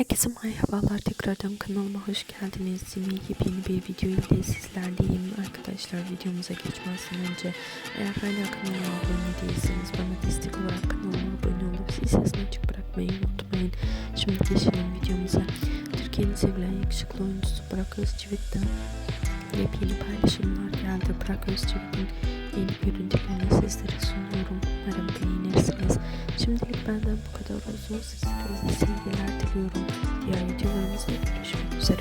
Herkese merhabalar tekrardan kanalıma hoş geldiniz. Yine yepyeni bir video ile sizlerleyim. Arkadaşlar videomuza geçmezden önce eğer hala kanalıma abone değilseniz bana destek olarak kanalıma abone olup zil sesini açık bırakmayı unutmayın. Şimdi geçelim videomuza. Türkiye'nin sevilen yakışıklı oyuncusu Burak Özçivit'ten yepyeni paylaşımlar geldi. Burak Özçivit'in yeni görüntülerini sizlere sunuyorum. Şimdilik benden bu kadar olsun. Sizlere sevgiler diliyorum. Diğer videolarımızda görüşmek üzere.